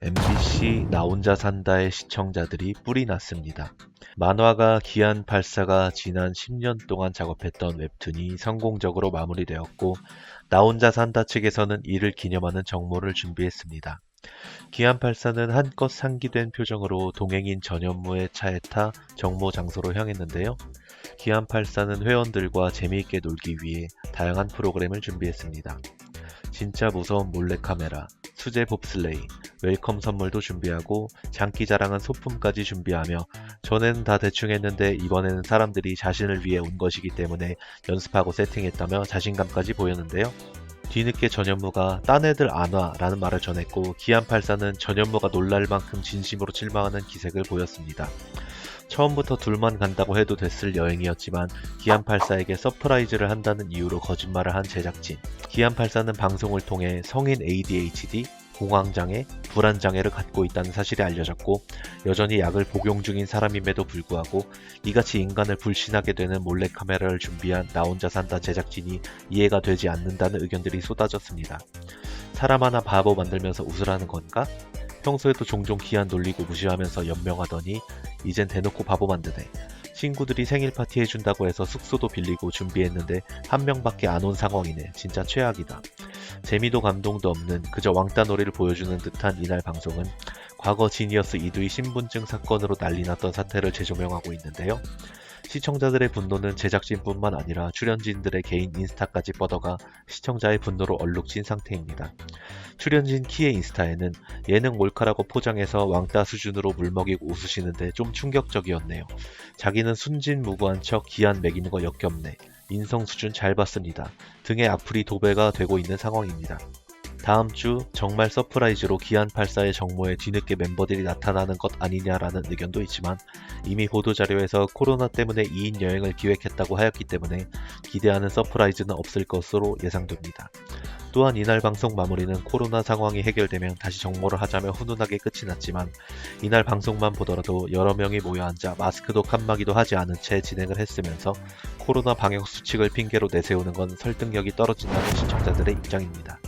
MBC 나 혼자 산다의 시청자들이 뿔이 났습니다. 만화가 기안 84가 지난 10년 동안 작업했던 웹툰이 성공적으로 마무리되었고 나 혼자 산다 측에서는 이를 기념하는 정모를 준비했습니다. 기안 84는 한껏 상기된 표정으로 동행인 전현무의 차에 타 정모 장소로 향했는데요. 기안 84는 회원들과 재미있게 놀기 위해 다양한 프로그램을 준비했습니다. 진짜 무서운 몰래카메라, 수제 봅슬레이, 웰컴 선물도 준비하고 장기 자랑한 소품까지 준비하며 전에는 다 대충 했는데 이번에는 사람들이 자신을 위해 온 것이기 때문에 연습하고 세팅했다며 자신감까지 보였는데요. 뒤늦게 전현무가 딴 애들 안 와 라는 말을 전했고 기안84는 전현무가 놀랄 만큼 진심으로 실망하는 기색을 보였습니다. 처음부터 둘만 간다고 해도 됐을 여행이었지만 기안84에게 서프라이즈를 한다는 이유로 거짓말을 한 제작진. 기안84는 방송을 통해 성인 ADHD, 공황장애, 불안장애를 갖고 있다는 사실이 알려졌고 여전히 약을 복용 중인 사람임에도 불구하고 이같이 인간을 불신하게 되는 몰래카메라를 준비한 나 혼자 산다 제작진이 이해가 되지 않는다는 의견들이 쏟아졌습니다. 사람 하나 바보 만들면서 웃으라는 건가? 평소에도 종종 기한 놀리고 무시하면서 연명하더니 이젠 대놓고 바보 만드네. 친구들이 생일 파티 해준다고 해서 숙소도 빌리고 준비했는데 한 명밖에 안 온 상황이네. 진짜 최악이다. 재미도 감동도 없는 그저 왕따 놀이를 보여주는 듯한 이날 방송은 과거 지니어스 이두희 신분증 사건으로 난리 났던 사태를 재조명하고 있는데요. 시청자들의 분노는 제작진뿐만 아니라 출연진들의 개인 인스타까지 뻗어가 시청자의 분노로 얼룩진 상태입니다. 출연진 키의 인스타에는 예능 몰카라고 포장해서 왕따 수준으로 물먹이고 웃으시는데 좀 충격적이었네요. 자기는 순진무구한 척 기한 매기는 거 역겹네. 인성 수준 잘 봤습니다. 등의 악플이 도배가 되고 있는 상황입니다. 다음 주 정말 서프라이즈로 기안84의 정모에 뒤늦게 멤버들이 나타나는 것 아니냐라는 의견도 있지만 이미 보도자료에서 코로나 때문에 2인 여행을 기획했다고 하였기 때문에 기대하는 서프라이즈는 없을 것으로 예상됩니다. 또한 이날 방송 마무리는 코로나 상황이 해결되면 다시 정모를 하자며 훈훈하게 끝이 났지만 이날 방송만 보더라도 여러 명이 모여 앉아 마스크도 칸막이도 하지 않은 채 진행을 했으면서 코로나 방역 수칙을 핑계로 내세우는 건 설득력이 떨어진다는 시청자들의 입장입니다.